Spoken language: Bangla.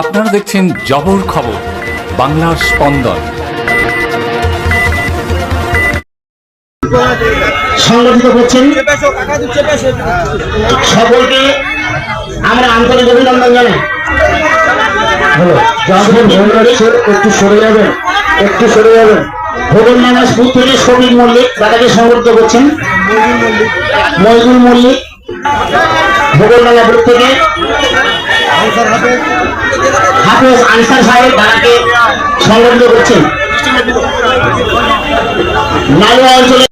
আপনারা দেখছেন জবর খবর বাংলার স্পন্দন। সংগঠিত করছেন সকলকে আমরা আন্তরিক অভিনন্দন জানাই। একটু সরে যাবেন একটু সরে যাবেন। ভোগল নামাজপুর থেকে শফিক মল্লিক তাদেরকে সংগঠিত করছেন। মহিদুল মল্লিক ভোগল নামাজপুর থেকে হাফেজ। আনসার সাহেব তারাকে সংগঠিত করছেন। অঞ্চলে